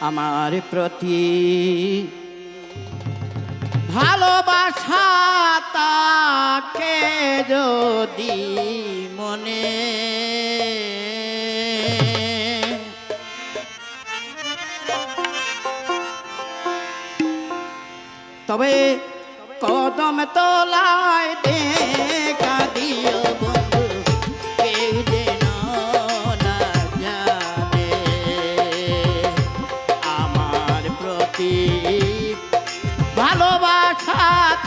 আমার প্রতি। ভালোবাসা তাকে যদি মনে তবে কদম তোলায় দেখা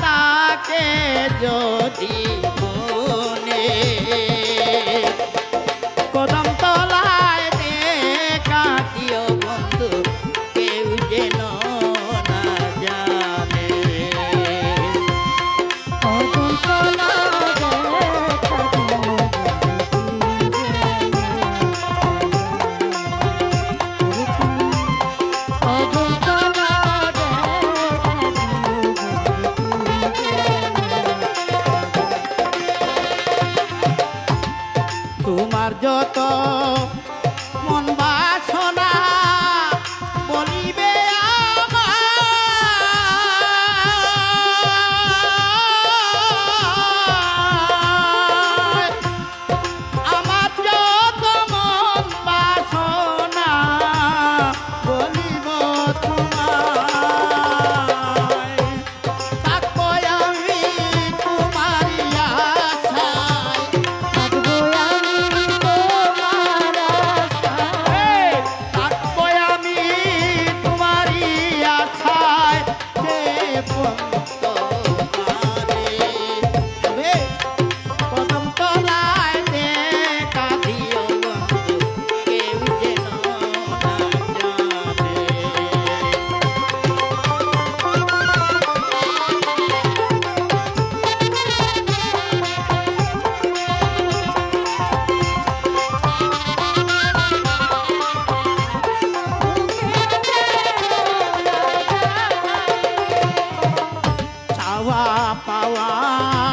তাকে যদি মনে কদম তলায় দে কাটিও বন্ধু কেউ যেন তোমার যত power, power.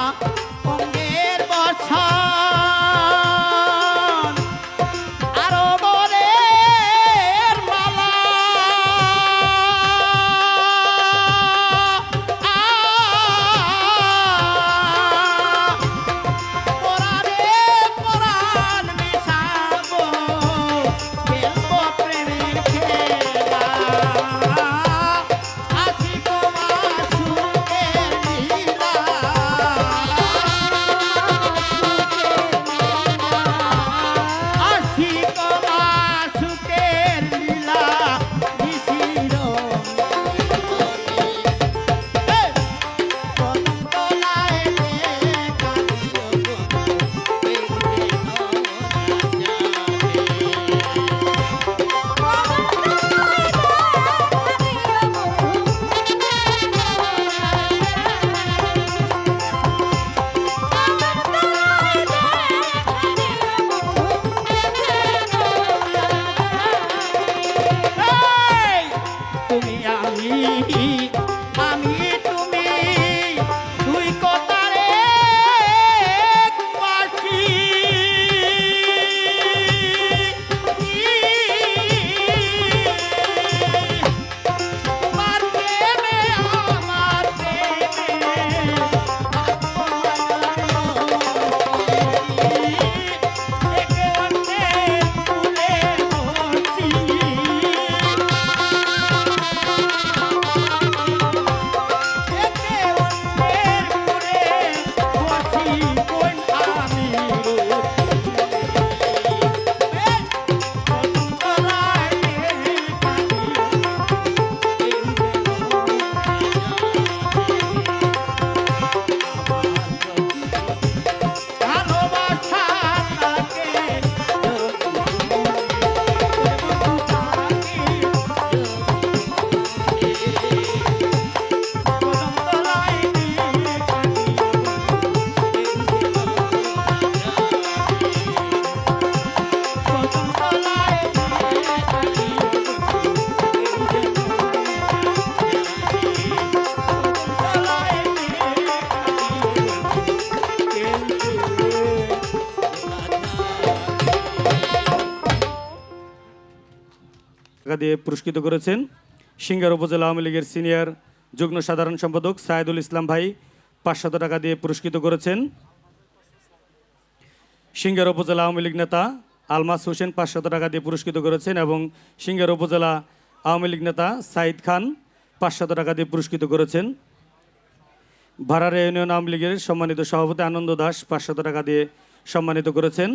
টাকা দিয়ে পুরস্কৃত করেছেন সিঙ্গার উপজেলা আওয়ামী লীগের সিনিয়র যুগ্ম সাধারণ সম্পাদক সায়েদুল ইসলাম ভাই পাঁচশত টাকা দিয়ে পুরস্কৃত করেছেন। সিঙ্গার উপজেলা আওয়ামী লীগ নেতা আলমাস হোসেন পাঁচশত টাকা দিয়ে পুরস্কৃত করেছেন এবং সিঙ্গার উপজেলা আওয়ামী লীগ নেতা সাইদ খান পাঁচশত টাকা দিয়ে পুরস্কৃত করেছেন। ভাড়ারে ইউনিয়ন আওয়ামী লীগের সম্মানিত সভাপতি আনন্দ দাস পাঁচশত টাকা দিয়ে সম্মানিত করেছেন।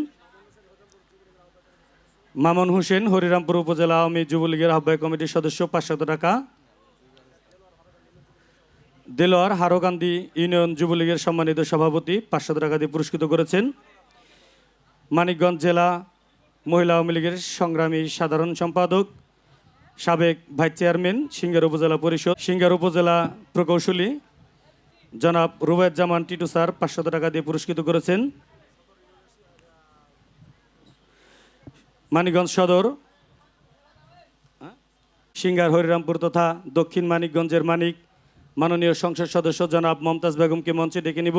মামুন হোসেন, হরিরামপুর উপজেলা আওয়ামী যুবলীগের আহ্বায়ক কমিটির সদস্য, পাঁচশত টাকা। দেলোয়ার হারোকান্দি ইউনিয়ন যুবলীগের সম্মানিত সভাপতি, পাঁচশত টাকা দিয়ে পুরস্কৃত করেছেন। মানিকগঞ্জ জেলা মহিলা আওয়ামী লীগের সংগ্রামী সাধারণ সম্পাদক, সাবেক ভাইস চেয়ারম্যান, সিঙ্গার উপজেলা পরিষদ, সিঙ্গার উপজেলা প্রকৌশলী জনাব রুবায়ত জামান টিটু স্যার, পাঁচশত টাকা দিয়ে পুরস্কৃত করেছেন। মানিকগঞ্জ সদর সিঙ্গার হরিরামপুর তথা দক্ষিণ মানিকগঞ্জের মানিক, মাননীয় সংসদ সদস্য জনাব মমতাজ বেগমকে মঞ্চে ডেকে নিব।